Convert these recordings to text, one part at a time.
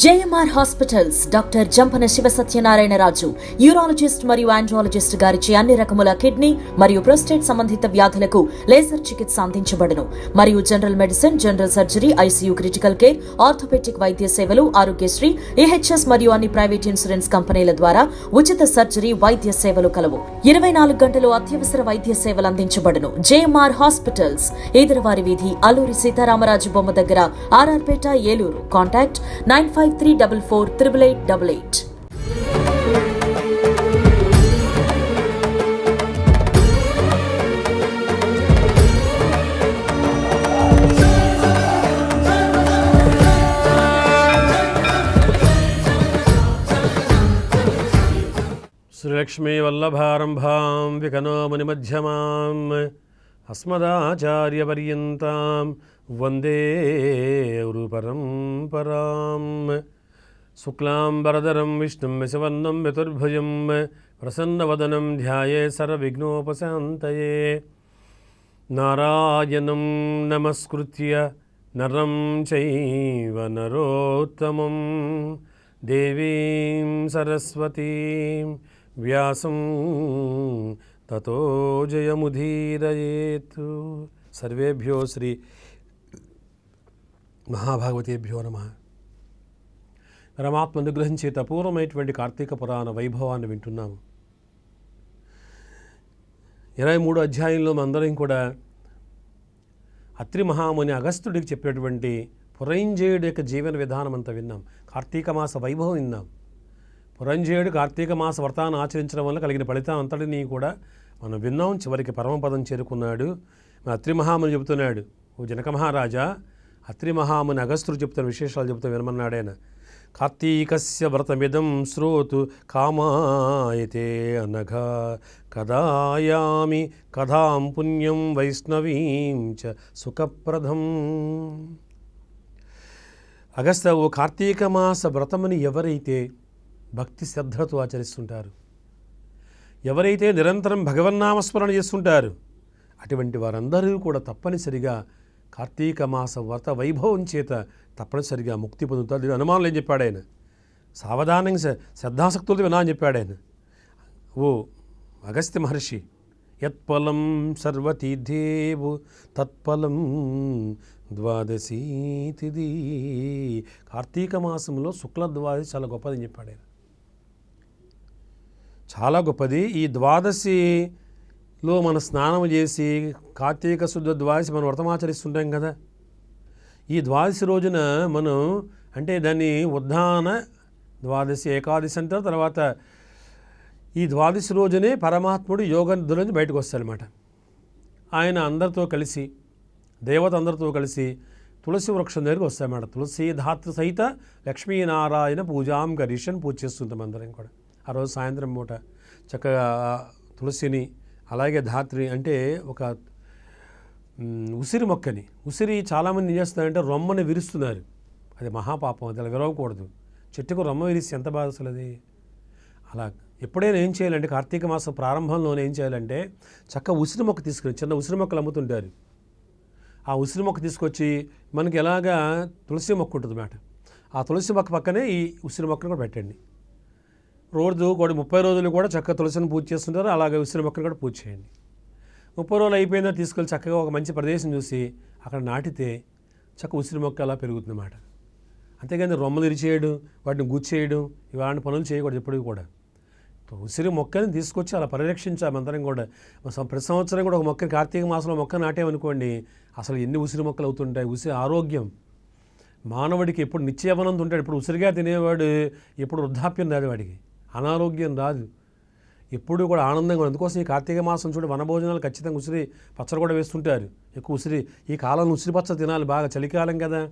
JMR hospitals doctor Jampana Siva Satyanarayanaraju urologist మరియు andrologist గారిచే అన్ని రకముల కిడ్నీ మరియు ప్రోస్టేట్ సంబంధిత వ్యాధులకు లేజర్ చికిత్స అందించబడును. మరియు general medicine general surgery ICU critical care orthopedic వైద్య సేవలు ఆరోగ్యశ్రీ ఏహెచ్ఎస్ మరియు అన్ని ప్రైవేట్ ఇన్సూరెన్స్ కంపెనీల ద్వారా ఉచిత సర్జరీ వైద్య సేవలు కలవు. ఇరవై నాలుగు గంటలు అత్యవసర వైద్య సేవలు అందించబడును. జేఎంఆర్ హాస్పిటల్స్ ఈదరవారి వీధి అల్లూరి సీతారామరాజు బొమ్మ దగ్గర RRPeta Eluru. Contact nine five five three double four triple eight double eight श्रीलक्ष्मीवल्लभारम्भां विकनो मुनिमध्यमाम् अस्मदाचार्यपर्यन्ताम् అస్మదాచార్యపర్యంతాం వందే పరంపరాం శుక్లాంబరదరం విష్ణుం విశవర్ణం చతుర్భుజం. ప్రసన్నవదనం ధ్యాయే సర్వవిఘ్నోపశాంతయే. నారాయణం నమస్కృత్య నరం చైవ నరోత్తమం. దేవీం సరస్వతీం వ్యాసం తతో జయముదీరయేత్. సర్వేభ్యో శ్రీ మహాభాగవతేభ్యో నమ. పరమాత్మ అనుగ్రహించే అపూర్వమైనటువంటి కార్తీక పురాణ వైభవాన్ని వింటున్నాము. ఇరవై మూడు అధ్యాయంలో మనందరం కూడా అత్రి మహాముని అగస్త్యుడికి చెప్పినటువంటి పురంజయుడి యొక్క జీవన విధానం అంతా విన్నాం. కార్తీక మాస వైభవం విన్నాం. పురంజేయుడు కార్తీక మాస వ్రతాన్ని ఆచరించడం వల్ల కలిగిన ఫలితం అంతటినీ కూడా మనం విన్నాం. చివరికి పరమపదం చేరుకున్నాడు. అత్రి మహాముని చెబుతున్నాడు ఓ జనక మహారాజా అత్రి మహాముని అగస్త్యుడు చెప్తున్న విశేషాలు చెబుతూ వినమన్నాడాయన కార్తీకస్య వ్రతమిదం శ్రోతు కామాయతే అనఘా. కదాయామి కథాం పుణ్యం వైష్ణవీం చ సుఖప్రదం. అగస్త ఓ కార్తీక మాస వ్రతమని ఎవరైతే భక్తి శ్రద్ధలతో ఆచరిస్తుంటారు ఎవరైతే నిరంతరం భగవన్నామస్మరణ చేస్తుంటారు అటువంటి వారందరూ కూడా తప్పనిసరిగా కార్తీక మాస వ్రత వైభవం చేత తప్పనిసరిగా ముక్తి పొందుతారు. దీని అనుమానం ఏం చెప్పాడు ఆయన? సావధానంగా శ్రద్ధాసక్తులతో వినా అని చెప్పాడు ఆయన. ఓ అగస్త్య మహర్షి యత్ఫలం సర్వతీర్థేవు తత్ఫలం ద్వాదశీతిది. కార్తీక మాసంలో శుక్ల ద్వాదశి చాలా గొప్పదని చెప్పాడు ఆయన. చాలా గొప్పది. ఈ ద్వాదశి లో మన స్నానం చేసి కార్తీక శుద్ధ ద్వాదశి మనం వ్రతమాచరిస్తుంటాం కదా. ఈ ద్వాదశి రోజున మనం అంటే దాన్ని ఉద్దాన ద్వాదశి ఏకాదశి అంటారు. తర్వాత ఈ ద్వాదశి రోజునే పరమాత్ముడు యోగ నుంచి బయటకు వస్తాడనమాట ఆయన అందరితో కలిసి దేవత అందరితో కలిసి తులసి వృక్షం దగ్గరికి వస్తాయన్నమాట తులసి ధాతృ సహిత లక్ష్మీనారాయణ పూజాం గరీషన్ పూజ చేస్తుంటాం అందరం కూడా. ఆ రోజు సాయంత్రం పూట చక్కగా తులసిని అలాగే ధాత్రి అంటే ఒక ఉసిరి మొక్కని. ఉసిరి చాలామంది ఏం చేస్తున్నారంటే రొమ్మని విరుస్తున్నారు. అది మహాపాపం అది అలా విరవకూడదు. చెట్టుకు రొమ్మ విరిస్తే ఎంత బాధ అసలు అది? అలా ఎప్పుడైనా ఏం చేయాలంటే కార్తీక మాసం ప్రారంభంలోనే ఏం చేయాలంటే చక్క ఉసిరి మొక్క తీసుకుని చిన్న ఉసిరి మొక్కలు అమ్ముతుంటారు. ఆ ఉసిరి మొక్క తీసుకొచ్చి మనకి ఎలాగా తులసి మొక్క ఉంటుంది మాట ఆ తులసి మొక్క పక్కనే ఈ ఉసిరి మొక్కను కూడా పెట్టండి. రోజు కూడా ముప్పై రోజులు కూడా చక్కగా తులసిని పూజ చేస్తుంటారు. అలాగే ఉసిరి మొక్కలు కూడా పూజ చేయండి. ముప్పై రోజులు అయిపోయిందో తీసుకెళ్ళి చక్కగా ఒక మంచి ప్రదేశం చూసి అక్కడ నాటితే చక్క ఉసిరి మొక్క అలా పెరుగుతుందన్నమాట. అంతేగాని రొమ్మలు ఇరిచేయడం వాటిని గుచ్చేయడం ఇలాంటి పనులు చేయకూడదు ఎప్పటికీ కూడా. ఉసిరి మొక్కని తీసుకొచ్చి అలా పరిరక్షించాలి అందరం కూడా. ప్రతి సంవత్సరం కూడా ఒక మొక్క కార్తీక మాసంలో మొక్క నాటామనుకోండి అసలు ఎన్ని ఉసిరి మొక్కలు అవుతుంటాయి? ఉసిరి ఆరోగ్యం. మానవుడికి ఎప్పుడు నిత్యవనంత ఉంటాడు. ఇప్పుడు ఉసిరిగా తినేవాడు ఎప్పుడు వృద్ధాప్యం రాదు వాడికి. అనారోగ్యం రాదు. ఎప్పుడూ కూడా ఆనందంగా అందుకోసం ఈ కార్తీక మాసం చూడ వనభోజనాలు ఖచ్చితంగా ఉసిరి పచ్చడి కూడా వేస్తుంటారు. ఎక్కువ ఉసిరి ఈ కాలంలో ఉసిరి పచ్చ తినాలి బాగా చలికాలం కదా.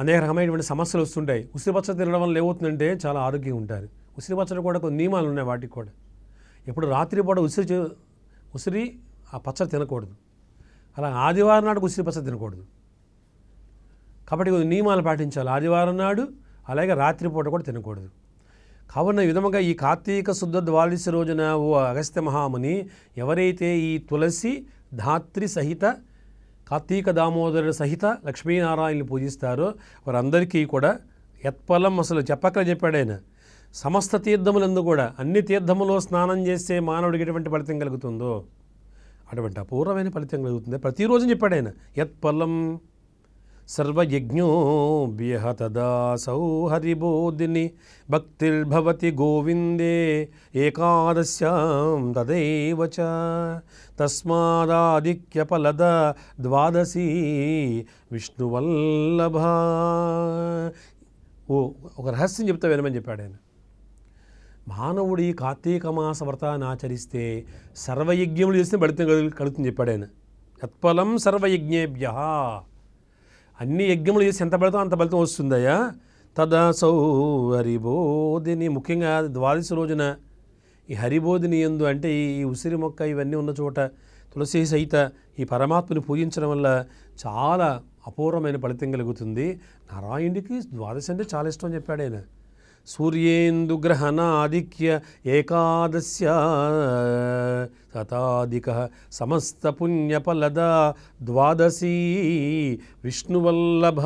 అనేక రకమైనటువంటి సమస్యలు వస్తుంటాయి. ఉసిరి పచ్చడి తినడం వల్ల ఏమవుతుందంటే చాలా ఆరోగ్యంగా ఉంటారు. ఉసిరి పచ్చడి కూడా కొన్ని నియమాలు ఉన్నాయి వాటికి కూడా. ఎప్పుడు రాత్రి పూట ఉసిరి చే- ఉసిరి ఆ పచ్చడి తినకూడదు. అలా ఆదివారం నాడు ఉసిరి పచ్చడి తినకూడదు. కాబట్టి కొన్ని నియమాలు పాటించాలి. ఆదివారం నాడు అలాగే రాత్రిపూట కూడా తినకూడదు. కావున విధముగా ఈ కార్తీక శుద్ధ ద్వాదశి రోజున ఓ అగస్త్య మహాముని ఎవరైతే ఈ తులసి ధాత్రి సహిత కార్తీక దామోదరుడు సహిత లక్ష్మీనారాయణని పూజిస్తారో వారందరికీ కూడా ఎత్పలం అసలు చెప్పక్కడ చెప్పాడు ఆయన. సమస్త తీర్థములందు కూడా అన్ని తీర్థములో స్నానం చేస్తే మానవుడికి ఎటువంటి ఫలితం కలుగుతుందో? అటువంటి అపూర్వమైన ఫలితం కలుగుతుంది? ప్రతిరోజు చెప్పాడు ఆయన యత్ఫలం సర్వయజ్ఞోభ్య తదాసౌ హరిబోధిని భక్తిర్భవతి గోవిందే ఏకాదశ్యాం తదైవ చ. తస్మాదాదిక్యఫలద ద్వాదశీ విష్ణువల్లభ. ఓ ఒక రహస్యం చెప్తా వినమని చెప్పాడు ఆయన. మానవుడి కార్తీక మాస వ్రతాన్ని ఆచరిస్తే సర్వయజ్ఞములు చేస్తే ఫలితం కలుగుతుంది చెప్పాడు ఆయన. యత్ఫలం సర్వయజ్ఞేభ్య. అన్ని యజ్ఞములు చేసి ఎంత ఫలితం అంత ఫలితం వస్తుందయ్యా. తదసౌ హరిబోధిని ముఖ్యంగా ద్వాదశి రోజున ఈ హరిబోధిని ఎందు అంటే ఈ ఉసిరి మొక్క ఇవన్నీ ఉన్న చోట తులసి సహిత ఈ పరమాత్మని పూజించడం వల్ల చాలా అపూర్వమైన ఫలితం కలుగుతుంది. నారాయణుడికి ద్వాదశి అంటే చాలా ఇష్టం చెప్పాడు ఆయన. సూర్యేందుగ్రహణాధిక్య ఏకాదశ్య శతాధిక సమస్తపుణ్యఫలద ద్వాదశీ విష్ణువల్లభ.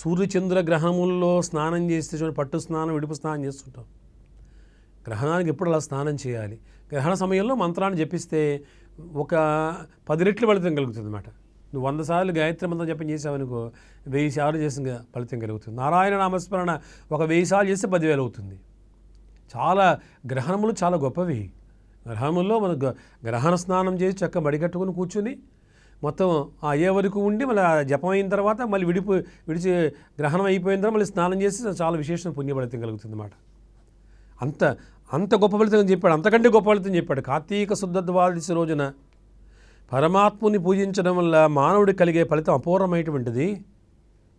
సూర్యచంద్ర గ్రహముల్లో స్నానం చేస్తే చూడండి పట్టు స్నానం విడుపు స్నానం చేస్తుంటాం. గ్రహణానికి ఎప్పుడు అలా స్నానం చేయాలి? గ్రహణ సమయంలో మంత్రాన్ని జపిస్తే ఒక పది రెట్లు ఫలితం కలుగుతుంది అన్నమాట నువ్వు వంద సార్లు గాయత్రి మంత్రం జపం చేసావనుకో వెయ్యి సార్లు చేసిన ఫలితం కలుగుతుంది. నారాయణ నామస్మరణ ఒక వెయ్యి సార్లు చేస్తే పదివేలు అవుతుంది. చాలా గ్రహణములు చాలా గొప్పవి. గ్రహణముల్లో మన గ- గ్రహణ స్నానం చేసి చక్క మడిగట్టుకుని కూర్చుని మొత్తం ఆ అయ్యే వరకు ఉండి మళ్ళీ ఆ జపం అయిన తర్వాత మళ్ళీ విడిపో విడిచి గ్రహణం అయిపోయిన తర్వాత మళ్ళీ స్నానం చేసి చాలా విశేషమైన పుణ్యఫలితం కలుగుతుంది అన్నమాట అంత అంత గొప్ప ఫలితం చెప్పాడు. అంతకంటే గొప్ప ఫలితం చెప్పాడు. కార్తీక శుద్ధ ద్వాదశి రోజున పరమాత్ముని పూజించడం వల్ల మానవుడికి కలిగే ఫలితం అపూర్వమైనటువంటిది.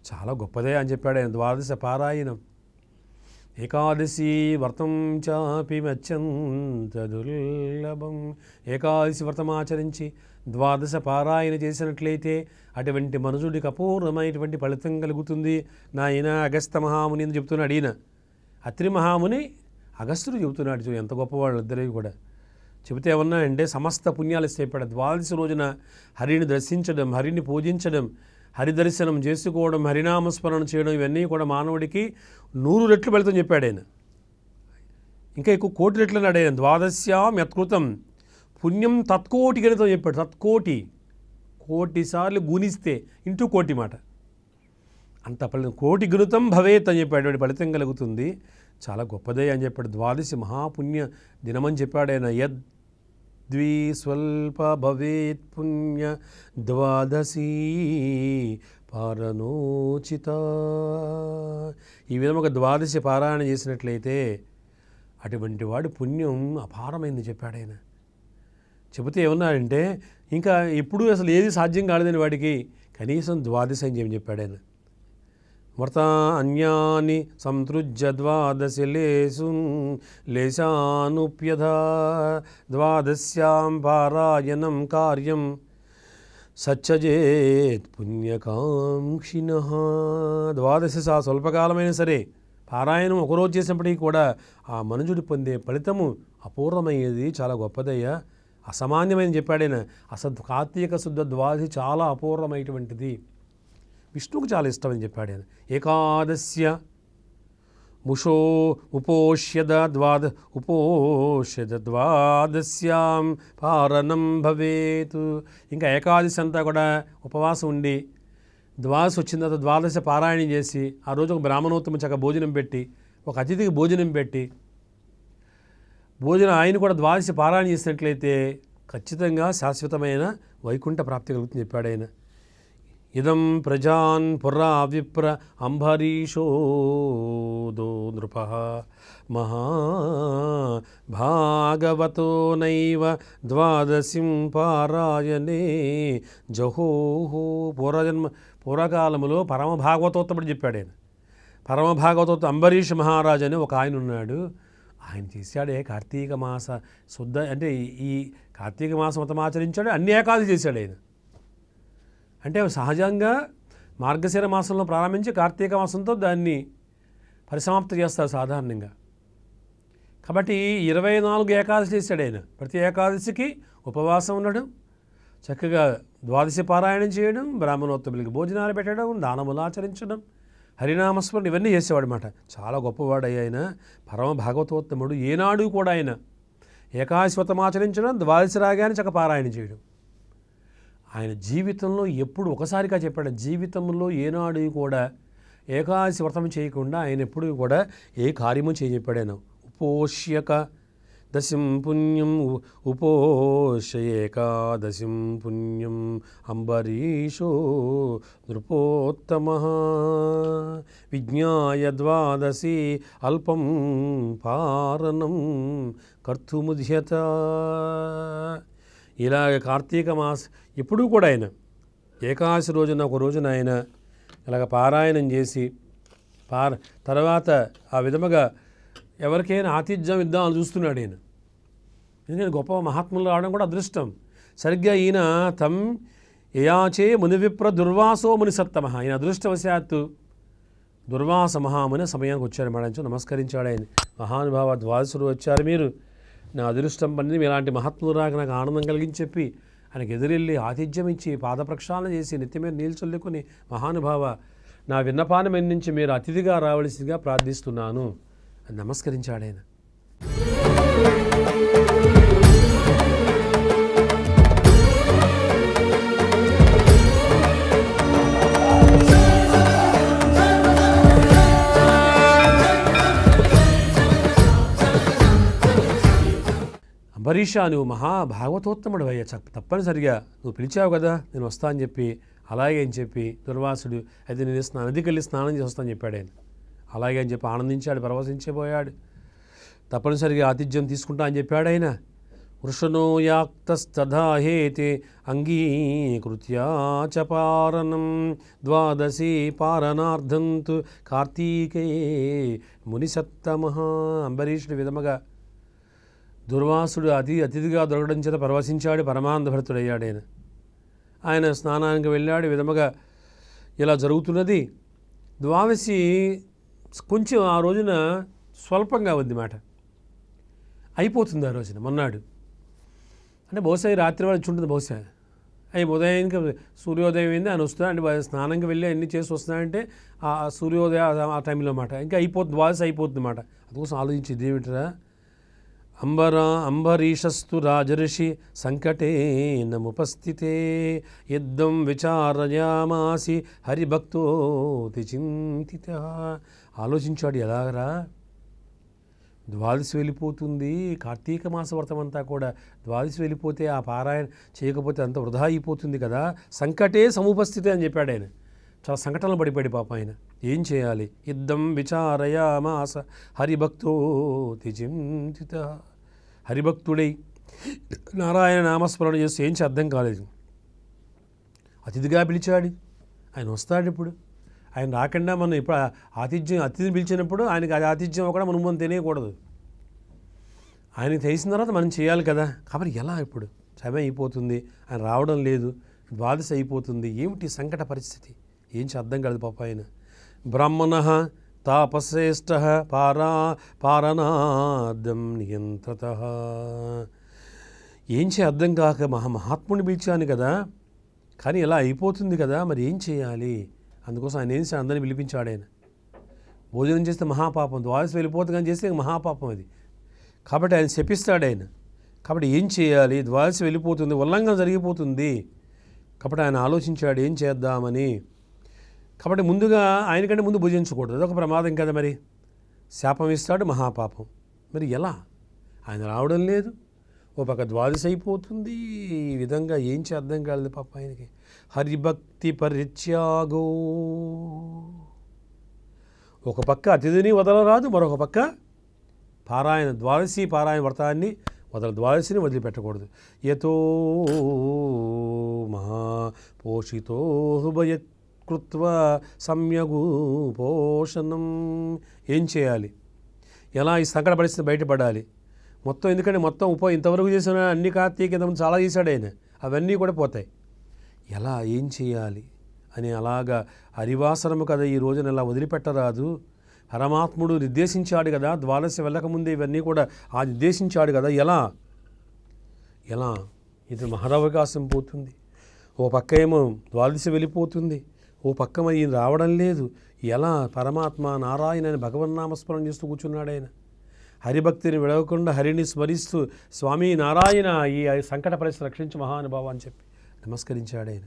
చాలా గొప్పదే అని చెప్పాడు ఆయన ద్వాదశ పారాయణం. ఏకాదశి వ్రతం చాపి అత్యంత దుర్లభం. ఏకాదశి వ్రతం ఆచరించి ద్వాదశ పారాయణ చేసినట్లయితే అటువంటి మనుషుడికి అపూర్వమైనటువంటి ఫలితం కలుగుతుంది. నాయన అగస్త మహాముని అని చెప్తున్నాడు ఈయన. అత్రి మహాముని అగస్తుడు చెబుతున్నాడు చూడు ఎంత గొప్పవాళ్ళు ఇద్దరు కూడా. చెబితే ఏమన్నా అంటే సమస్త పుణ్యాలు చెప్పాడు ద్వాదశి రోజున హరిని దర్శించడం హరిని పూజించడం హరిదర్శనం చేసుకోవడం హరినామస్మరణ చేయడం ఇవన్నీ కూడా మానవుడికి నూరు రెట్లు ఫలితం చెప్పాడు ఆయన. ఇంకా ఎక్కువ కోటి రెట్లు అన్నాడు ఆయన. ద్వాదశ్యాం యత్కృతం. పుణ్యం తత్కోటి గణితం చెప్పాడు. తత్కోటి. కోటి సార్లు గుణిస్తే ఇంటూ కోటి మాట. అంత ఫలితం. కోటి గుణితం భవేత్ అని చెప్పాడు. వాడి ఫలితం కలుగుతుంది. చాలా గొప్పదే అని చెప్పాడు. ద్వాదశి మహాపుణ్య దినమని చెప్పాడు ఆయన. యద్ ద్విస్వల్ప భవేత్ పుణ్య ద్వాదశీ పారణోచిత ఈ విధంగా ఒక ద్వాదశి పారాయణ చేసినట్లయితే అటువంటి వాడి పుణ్యం అపారమైంది చెప్పాడు ఆయన. చెబితే ఏమన్నాడంటే ఇంకా ఎప్పుడూ అసలు ఏది సాధ్యం కాలేదని వాడికి కనీసం ద్వాదశి అని చెప్పి చెప్పాడు ఆయన. వ్రతాన్యాని సంతృజ్య ద్వాదశి లేసు లేశానుప్యథ ద్వాదశ్యాం పారాయణం కార్యం సచ్చజేత్ పుణ్యకాంక్షిణ. ద్వాదశి సా స్వల్పకాలమైన సరే పారాయణం ఒకరోజు చేసినప్పటికీ కూడా ఆ మనుజుడు పొందే ఫలితము అపూర్ణమయ్యేది చాలా గొప్పదయ్యా. అసామాన్యమైన చెప్పాడైన అసద్ కార్తీక శుద్ధ ద్వాదశి చాలా అపూర్ణమైనటువంటిది. విష్ణువుకు చాలా ఇష్టమని చెప్పాడు ఆయన. ఏకాదశ్య ముషో ఉపోష్యద ద్వాద ఉపోష్యద ద్వాదశ్యాం పారణం భవేత్. ఇంకా ఏకాదశి అంతా కూడా ఉపవాసం ఉండి ద్వాదశి వచ్చిన తర్వాత ద్వాదశ పారాయణం చేసి ఆ రోజు ఒక బ్రాహ్మణోత్తమ చక్క భోజనం పెట్టి ఒక అతిథికి భోజనం పెట్టి భోజనం ఆయన కూడా ద్వాదశి పారాయణ చేసినట్లయితే ఖచ్చితంగా శాశ్వతమైన వైకుంఠ ప్రాప్తి కలుగుతుంది చెప్పాడు ఆయన. ఇదం ప్రజాన్ పురా విప్ర అంబరీషోదో నృప. మహాభాగవతో నైవ ద్వాదశిం పారాయణే. జహోహో పూర్వజన్మ పూర్వకాలములో పరమ భాగవతోత్తముడు చెప్పాడు ఆయన. పరమ భాగవతోత్త అంబరీష్ మహారాజు అని ఒక ఆయన ఉన్నాడు. ఆయన చేశాడే కార్తీక మాస శుద్ధ అంటే ఈ- కార్తీక మాసం మొత్తం ఆచరించాడు అన్ని ఏకాదశి చేశాడు ఆయన. అంటే సహజంగా మార్గశిర మాసంలో ప్రారంభించి కార్తీక మాసంతో దాన్ని పరిసమాప్తి చేస్తారు సాధారణంగా. కాబట్టి ఇరవై నాలుగు ఏకాదశి చేశాడు ఆయన. ప్రతి ఏకాదశికి ఉపవాసం ఉండడం చక్కగా ద్వాదశి పారాయణం చేయడం బ్రాహ్మణోత్తములకి భోజనాలు పెట్టడం దానములు ఆచరించడం హరినామస్మరణ ఇవన్నీ చేసేవాడు అనమాట చాలా గొప్పవాడు ఆయన. పరమ భాగవతోత్తముడు. ఏనాడు కూడా ఆయన ఏకాశవతం ఆచరించడం ద్వాదశి రాగానే చక్క పారాయణ చేయడం. ఆయన జీవితంలో ఎప్పుడు ఒకసారిగా చెప్పాడు జీవితంలో ఏనాడు కూడా ఏకాదశి వ్రతం చేయకుండా ఆయన ఎప్పుడు కూడా ఏ కార్యము చేయ ఉపోష్యక దశం పుణ్యం ఉపోష ఏకాదశిం పుణ్యం అంబరీషో నృపోత్తమ. విజ్ఞాయ ద్వాదశి అల్పం పారణం కర్తుముధ్యత ఇలాగ కార్తీక మాస ఎప్పుడూ కూడా ఆయన ఏకాదశి రోజున ఒక రోజున ఆయన ఇలాగ పారాయణం చేసి పార తర్వాత ఆ విధముగా ఎవరికైనా ఆతిథ్యం ఇద్దామని చూస్తున్నాడు ఆయన ఎందుకంటే గొప్ప మహాత్ములు రావడం కూడా అదృష్టం. సరిగ్గా ఈయన తం యయాచే మునివిప్ర దుర్వాసో మునిసత్తమ ఆయన అదృష్టవశాత్తు దుర్వాస మహాముని సమయానికి వచ్చారు మేడం. నమస్కరించాడు ఆయన. మహానుభావ ద్వాదశులు వచ్చారు మీరు. నా అదృష్టం పని ఇలాంటి మహాత్ములు నాకు ఆనందం కలిగించి చెప్పి ఆయనకు ఎదురెళ్ళి ఆతిథ్యం ఇచ్చి పాద ప్రక్షాళన చేసి నిత్యమే మీద నీళ్ళు చల్లుకొని మహానుభావ నా విన్నపానం నుంచి మీరు అతిథిగా రావలసిందిగా ప్రార్థిస్తున్నాను. అని నమస్కరించాడు ఆయన. అంబరీషా నువ్వు మహాభాగవతోత్తముడు అయ్యా. చ- తప్పనిసరిగా నువ్వు పిలిచావు కదా నేను వస్తా అని చెప్పి అలాగే అని చెప్పి దుర్వాసుడు అయితే నేను స్నా నదికి వెళ్ళి స్నానం చేసి వస్తాను చెప్పాడు ఆయన. అలాగే అని చెప్పి ఆనందించాడు పరవశించిపోయాడు. తప్పనిసరిగా ఆతిథ్యం తీసుకుంటా అని చెప్పాడు ఆయన. వృషణో యాక్తస్తధాహేతే అంగీకృత్యా పారణం ద్వాదశి పారణార్థంతు కార్తీకే మునిసత్తమ అంబరీషుడి విధముగా దుర్వాసుడు అతి అతిథిగా దొరకడం చేత పరవశించాడు పరమానందభరతుడయ్యాడు ఆయన. ఆయన స్నానానికి వెళ్ళాడు విధముగా ఇలా జరుగుతున్నది. ద్వాదశి కొంచెం ఆ రోజున స్వల్పంగా ఉంది మాట. అయిపోతుంది ఆ రోజున మొన్నాడు. అంటే బహుశా రాత్రి వరకు ఉంటుంది బహుశా. అవి ఉదయానికి సూర్యోదయం అయింది ఆయన వస్తున్నా అంటే స్నానంకి వెళ్ళి అన్ని చేసి వస్తున్నాయంటే ఆ సూర్యోదయ ఆ- టైంలో మాట. ఇంకా అయిపోతుంది ద్వాదశి అయిపోతుంది మాట. అందుకోసం ఆలోచించి ఇదేమిటిరా అంబరా అంబరీషస్తు రాజర్షి సంకటేనముపస్థితే. యుద్ధం విచారయామాసి హరిభక్తోతి చింతిత. ఆలోచించాడు ఎలాగరా? ద్వాదశి వెళ్ళిపోతుంది కార్తీక మాస వ్రతం అంతా కూడా. ద్వాదశి వెళ్ళిపోతే ఆ పారాయణ చేయకపోతే అంత వృధా అయిపోతుంది కదా. సంకటే సముపస్థితే అని చెప్పాడు ఆయన. చాలా సంఘటనలు పడిపోయాడు పాప ఆయన. ఏం చేయాలి? యుద్ధం విచారయామాస. హరిభక్తో చింతిత హరిభక్తుడై నారాయణ నామస్మరణ చేస్తే ఏం అర్థం కాలేదు. అతిథిగా పిలిచాడు. ఆయన వస్తాడు ఇప్పుడు. ఆయన రాకుండా మనం ఇప్పుడు ఆతిథ్యం అతిథిని పిలిచినప్పుడు ఆయనకి అది ఆతిథ్యం కూడా మనం మనం తినేయకూడదు ఆయనకి తెలిసిన తర్వాత మనం చేయాలి కదా. కాబట్టి ఎలా ఇప్పుడు? సమయం అయిపోతుంది. ఆయన రావడం లేదు. ద్వాదశ అయిపోతుంది. ఏమిటి సంకట పరిస్థితి? ఏం అర్థం కాదు పాప ఆయన. బ్రాహ్మణ తాపశ్రేష్ట పారా పారనాదం నియంత్రత. ఏం చే అర్థం కాక మహా మహాత్ముని పిలిచాను కదా. కానీ ఇలా అయిపోతుంది కదా మరి ఏం చేయాలి? అందుకోసం ఆయన ఏం అందరిని పిలిపించాడు ఆయన. భోజనం చేస్తే మహాపాపం ద్వారసి వెళ్ళిపోతుంది కానీ చేస్తే మహాపాపం అది. కాబట్టి ఆయన శపిస్తాడు ఆయన. కాబట్టి ఏం చేయాలి? ద్వారసి వెళ్ళిపోతుంది ఉల్లంఘన జరిగిపోతుంది. కాబట్టి ఆయన ఆలోచించాడు ఏం చేద్దామని? కాబట్టి ముందుగా ఆయనకంటే ముందు భుజించకూడదు. అదొక ప్రమాదం కదా మరి. శాపం ఇస్తాడు మహాపాపం. మరి ఎలా? ఆయన రావడం లేదు. ఓ పక్క ద్వాదశ అయిపోతుంది. ఈ విధంగా ఏం చేద్దాం కాలేదు పాప ఆయనకి. హరిభక్తి పరిత్యాగో. ఒక పక్క అతిథిని వదలరాదు మరొక పక్క పారాయణ ద్వాదశి పారాయణ వ్రతాన్ని వదల ద్వాదశిని వదిలిపెట్టకూడదు. ఎతో మహాపోషితో హృభయక్ కృత్వ సమ్యగు పోషణం. ఏం చేయాలి? ఎలా ఈ సంకట పరిస్థితి బయటపడాలి? మొత్తం ఎందుకంటే మొత్తం ఉప ఇంతవరకు చేసిన అన్ని కార్తీక చాలా చేశాడు ఆయన. అవన్నీ కూడా పోతాయి. ఎలా ఏం చేయాలి? అని అలాగా హరివాసనము కదా ఈ రోజున ఇలా వదిలిపెట్టరాదు. పరమాత్ముడు నిర్దేశించాడు కదా ద్వాదశ వెళ్ళకముందే ఇవన్నీ కూడా ఆ నిర్దేశించాడు కదా. ఎలా? ఎలా? ఇది మహదవకాశం పోతుంది. ఓ పక్క ఏమో ద్వాదశ వెళ్ళిపోతుంది. ఓ పక్క మరి ఈయన రావడం లేదు. ఎలా పరమాత్మ నారాయణ అని భగవన్నామస్మరణ చేస్తూ కూర్చున్నాడు ఆయన. హరిభక్తిని విడవకుండా హరిని స్మరిస్తూ స్వామి నారాయణ ఈ సంకట పరిస్థితి రక్షించి మహానుభావ అని చెప్పి నమస్కరించాడు ఆయన.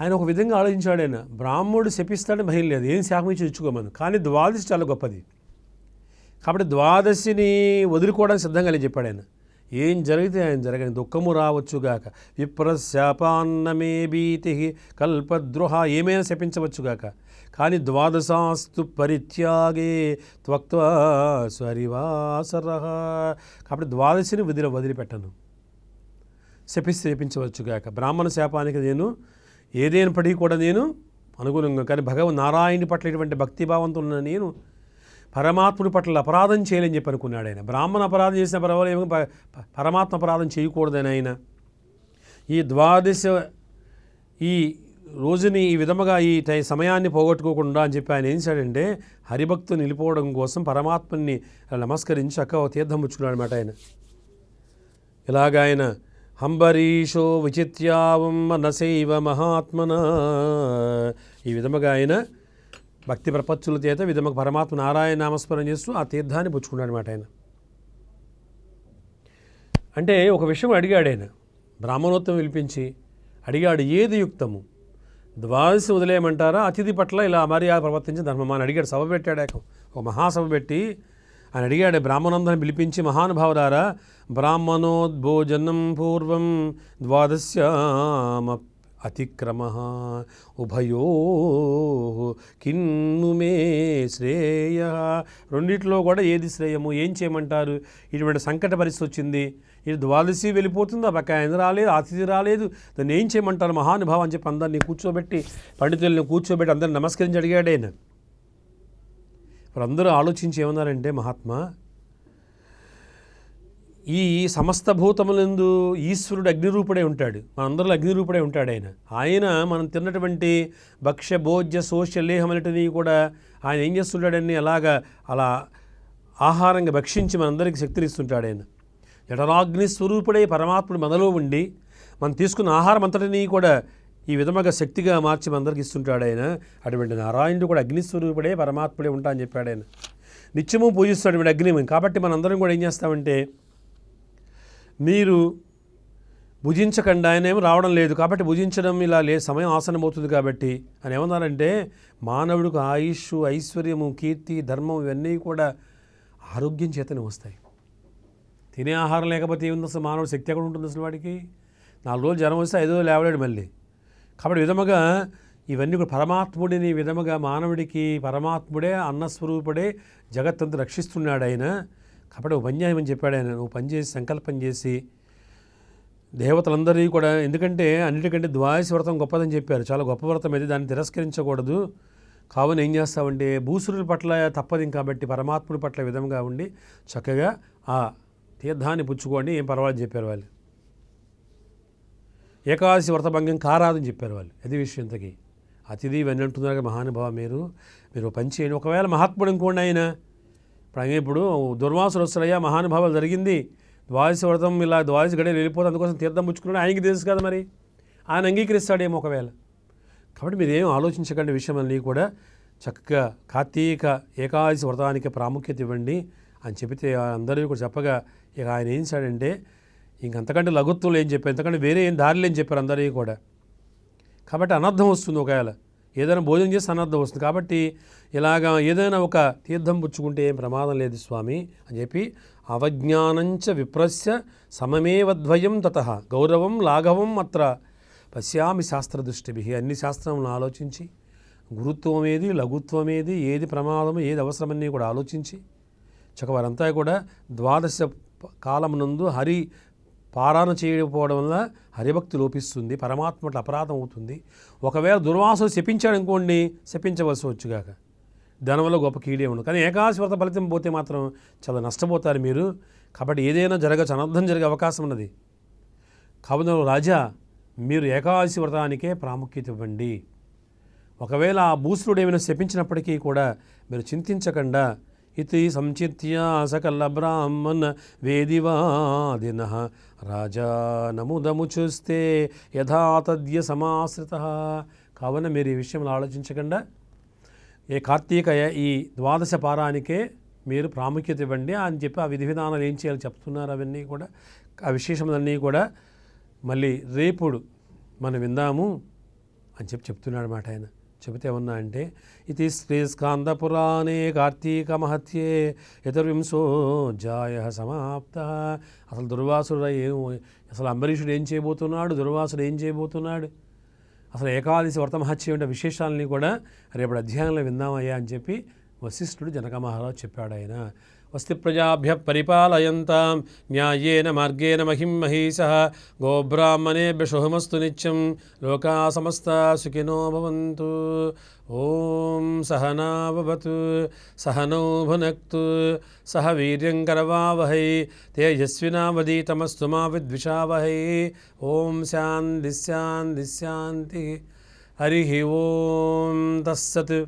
ఆయన ఒక విధంగా ఆలోచించాడు ఆయన. బ్రాహ్మణుడు శపిస్తాడని భయం లేదు. ఏం శాపం ఇచ్చి ఇచ్చుకోమను కానీ ద్వాదశి చాలా గొప్పది. కాబట్టి ద్వాదశిని వదులుకోవడానికి సిద్ధంగా లేని చెప్పాడు ఆయన. ఏం జరిగితే ఆయన జరగని దుఃఖము రావచ్చుగాక విప్రశాపాన్నమే భీతి కల్పద్రోహ ఏమైనా శపించవచ్చుగాక కానీ ద్వాదశాస్తు పరిత్యాగే త్వక్త్వా స్వరివాసర. కాబట్టి ద్వాదశిని వదిలి వదిలిపెట్టను. శపిస్తే శపించవచ్చుగాక బ్రాహ్మణ శాపానికి నేను ఏదైనప్పటికీ కూడా నేను అనుగుణంగా కానీ భగవన్ నారాయణ పట్ల ఇటువంటి భక్తిభావంతో ఉన్న నేను పరమాత్ముడి పట్ల అపరాధం చేయలేని చెప్పి అనుకున్నాడు ఆయన. బ్రాహ్మణ అపరాధం చేసిన పర్వాలేదు ప- పరమాత్మ అపరాధం చేయకూడదని ఆయన. ఈ ద్వాదశ ఈ రోజుని ఈ విధముగా ఈ టై సమయాన్ని పోగొట్టుకోకుండా అని చెప్పి ఆయన ఏం చేశాడంటే హరిభక్తుని నిలిపోవడం కోసం పరమాత్మని నమస్కరించి అక్క తీర్థం పుచ్చుకున్నాడు అనమాట ఆయన. ఇలాగ ఆయన హంబరీషో విచిత్యావం మనసైవ మహాత్మన ఈ విధముగా ఆయన భక్తి ప్రపత్తుల చేత ఈ పరమాత్మ నారాయణ నామస్మరణ చేస్తూ ఆ తీర్థాన్ని పుచ్చుకున్నాడు అనమాట ఆయన. అంటే ఒక విషయం అడిగాడు ఆయన. బ్రాహ్మణోత్తం పిలిపించి అడిగాడు ఏది యుక్తము? ద్వాదశి వదిలేయమంటారా అతిథి పట్ల ఇలా మర్యాద ప్రవర్తించి ధర్మమా? అని అడిగాడు. సభ పెట్టాడు ఒక మహాసభ పెట్టి ఆయన అడిగాడు బ్రాహ్మణందరిని పిలిపించి మహానుభావులారా బ్రాహ్మణోద్భోజనం పూర్వం ద్వాదశ్యామ అతిక్రమ ఉభయో కిన్ను మే శ్రేయ రెండిట్లో కూడా ఏది శ్రేయము? ఏం చేయమంటారు? ఇటువంటి సంకట పరిస్థితి వచ్చింది. ఇది ద్వాదశి వెళ్ళిపోతుంది. ఆ పక్క రాలేదు అతిథి రాలేదు. దాన్ని ఏం చేయమంటారు? మహానుభావం అని చెప్పి అందరినీ కూర్చోబెట్టి పండితుల్ని కూర్చోబెట్టి అందరిని నమస్కరించి అడిగాడు ఆయన. ఇప్పుడు అందరూ ఆలోచించి ఏమన్నారంటే మహాత్మా ఈ సమస్త భూతములందు ఈశ్వరుడు అగ్నిరూపుడే ఉంటాడు. మనందరిలో అగ్నిరూపుడే ఉంటాడు ఆయన. ఆయన మనం తిన్నటువంటి భక్ష్య భోజ్య శోష్య లేహమలటిని కూడా ఆయన ఏం చేస్తుంటాడని అలాగా అలా ఆహారంగా భక్షించి మనందరికీ శక్తినిస్తుంటాడు ఆయన. జఠరాగ్ని స్వరూపుడై పరమాత్ముడు మనలో ఉండి మనం తీసుకున్న ఆహారం అంతటినీ కూడా ఈ విధముగా శక్తిగా మార్చి మనందరికి ఇస్తుంటాడు ఆయన. అటువంటి నారాయణుడు కూడా అగ్నిస్వరూపుడే పరమాత్ముడే ఉంటా అని చెప్పాడు ఆయన. నిత్యము పూజిస్తాడు వీడు అగ్ని కాబట్టి మనందరం కూడా ఏం చేస్తామంటే మీరు భుజించకండి ఆయన ఏమో రావడం లేదు. కాబట్టి భుజించడం ఇలా లే సమయం ఆసనం అవుతుంది కాబట్టి అని ఏమన్నారంటే మానవుడికి ఆయుష్ ఐశ్వర్యము కీర్తి ధర్మం ఇవన్నీ కూడా ఆరోగ్యం చేతనే వస్తాయి. తినే ఆహారం లేకపోతే ఏముంది అసలు? మానవుడు శక్తి ఎక్కడ ఉంటుంది అసలు వాడికి? నాలుగు రోజులు జ్వరం వస్తే ఐదో లేవలేడు మళ్ళీ. కాబట్టి విధముగా ఇవన్నీ కూడా పరమాత్ముడిని విధముగా మానవుడికి పరమాత్ముడే అన్నస్వరూపుడే జగత్తంతా రక్షిస్తున్నాడు ఆయన. కాబట్టి ఒక అని చెప్పాడు ఆయన. నువ్వు పని చేసి సంకల్పం చేసి దేవతలందరినీ కూడా ఎందుకంటే అన్నిటికంటే ద్వాదశి వ్రతం గొప్పదని చెప్పారు. చాలా గొప్ప వ్రతం అయితే దాన్ని తిరస్కరించకూడదు. కావున ఏం చేస్తామంటే భూసురుల పట్ల తప్పది కాబట్టి పరమాత్ముడి పట్ల విధంగా ఉండి చక్కగా ఆ తీర్థాన్ని పుచ్చుకోండి ఏం పర్వాలేదు చెప్పారు వాళ్ళు. ఏకాదశి వ్రతభంగం కారాదని చెప్పారు వాళ్ళు. అది విషయం ఇంతకీ. అతిథి వెన్నంటున్నారు మహానుభావ మీరు. మీరు పని చేయండి. ఒకవేళ మహాత్ముడు ఇంకోండి ఆయన ఇప్పుడు ఇప్పుడు దుర్వాసులు వస్తున్నాయా? మహానుభావాలు జరిగింది. ద్వాదశి వ్రతం ఇలా ద్వాదశి గడియలు వెళ్ళిపోతే అందుకోసం తీర్థం పుచ్చుకున్నాడు. ఆయనకి తెలుసు కదా మరి. ఆయన అంగీకరిస్తాడేమో ఒకవేళ. కాబట్టి మీరేం ఆలోచించకండి విషయం అన్నీ కూడా. చక్కగా కార్తీక ఏకాదశి వ్రతానికి ప్రాముఖ్యత ఇవ్వండి అని చెబితే అందరూ కూడా చెప్పగా ఇక ఆయన ఏం చేశాడంటే ఇంకంతకంటే లఘుత్వం ఏం చెప్పారు? ఎందుకంటే వేరే ఏం దారిలో ఏం చెప్పారు అందరికీ కూడా? కాబట్టి అనర్థం వస్తుంది ఒకవేళ. ఏదైనా భోజనం చేస్తే అనర్థం వస్తుంది. కాబట్టి ఇలాగా ఏదైనా ఒక తీర్థం పుచ్చుకుంటే ఏం ప్రమాదం లేదు స్వామి అని చెప్పి అవజ్ఞానంచ విప్రస్య సమమేవద్వయం తత. గౌరవం లాఘవం అత్ర. పశ్యామి శాస్త్రదృష్టిభి. అన్ని శాస్త్రములను ఆలోచించి గురుత్వం ఏది లఘుత్వం ఏది ఏది ప్రమాదం ఏది అవసరమని కూడా ఆలోచించి చక్క వారంతా కూడా ద్వాదశ కాలమునందు హరి పారాయణ చేయకపోవడం వల్ల హరిభక్తి లోపిస్తుంది పరమాత్మ అపరాధం అవుతుంది. ఒకవేళ దుర్వాసులు శపించాడు అనుకోండి శపించవలసి వచ్చుగాక. దానివల్ల గొప్ప కీడే ఉండదు. కానీ ఏకాదశి వ్రత ఫలితం పోతే మాత్రం చాలా నష్టపోతారు మీరు. కాబట్టి ఏదైనా జరగచ్చు అనర్థం జరిగే అవకాశం ఉన్నది. కావున రాజా మీరు ఏకాదశి వ్రతానికే ప్రాముఖ్యత ఇవ్వండి. ఒకవేళ ఆ భూసురుడు ఏమైనా శపించినప్పటికీ కూడా మీరు చింతించకుండా ఇది సంచిత్య సకల బ్రాహ్మణ వేదివాదిన రాజా నముదము చూస్తే యథాతద్య సమాశ్రిత. కావున మీరు ఈ విషయంలో ఆలోచించకుండా ఏ కార్తీక ఈ ద్వాదశ పారానికే మీరు ప్రాముఖ్యత ఇవ్వండి అని చెప్పి ఆ విధి విధానాలు ఏం చేయాలి చెప్తున్నారు అవన్నీ కూడా ఆ విశేషములన్నీ కూడా మళ్ళీ రేపుడు మనం విందాము అని చెప్పి చెప్తున్నాడు మాట ఆయన. చెబితే ఉన్నా అంటే ఇది శ్రీ స్కాంద పురాణే కార్తీక మహత్యే యతుర్వింశో జాయ సమాప్త. అసలు దుర్వాసుడు ఏం అసలు అంబరీషుడు ఏం చేయబోతున్నాడు? దుర్వాసుడు ఏం చేయబోతున్నాడు? అసలు ఏకాదశి వ్రత మహత్యం ఉండే విశేషాలని కూడా రేపటి అధ్యాయంలో విందామయ్యా అని చెప్పి వశిష్ఠుడు జనక మహారాజు చెప్పాడు ఆయన. వస్తి ప్రజాభ్య పరిపాలయంతాం న్యాయేన మార్గేణ మహిం మహీశ గోబ్రాహ్మణేభ్య శుభమస్తు నిత్యం లోకా సమస్త సుఖినో భవంతు ఓం సహనావతు సహనౌ భునక్తు సహ వీర్యం కరవావహై తేజస్వినావదీతమస్తు మా విద్విషావహై ఓం శాంతి శాంతి శాంతి హరి ఓం తస్సత్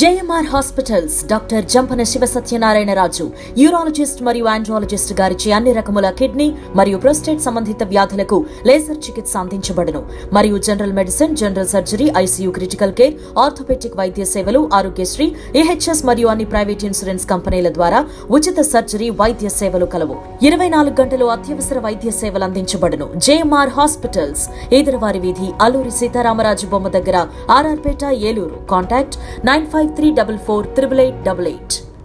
JMR hospitals doctor Jampana Siva Satyanarayana Raju urologist మరియు ఆండ్రాలజిస్ట్ గారిచే అన్ని రకముల కిడ్నీ మరియు ప్రోస్టేట్ సంబంధిత వ్యాధులకు లేజర్ చికిత్స అందించబడును. మరియు general medicine general surgery ICU critical care orthopedic వైద్య సేవలు ఆరోగ్యశ్రీ ఏహెచ్ఎస్ మరియు అన్ని ప్రైవేట్ ఇన్సూరెన్స్ కంపెనీల ద్వారా ఉచిత సర్జరీ వైద్య సేవలు కలవు. ఇరవై నాలుగు గంటలు అత్యవసర వైద్య సేవలు అందించబడును. జేఎంఆర్ హాస్పిటల్స్ ఈదరవారి వీధి అల్లూరి సీతారామరాజు బొమ్మ దగ్గర RRPeta Eluru. Contact nine five nine three double four triple eight double eight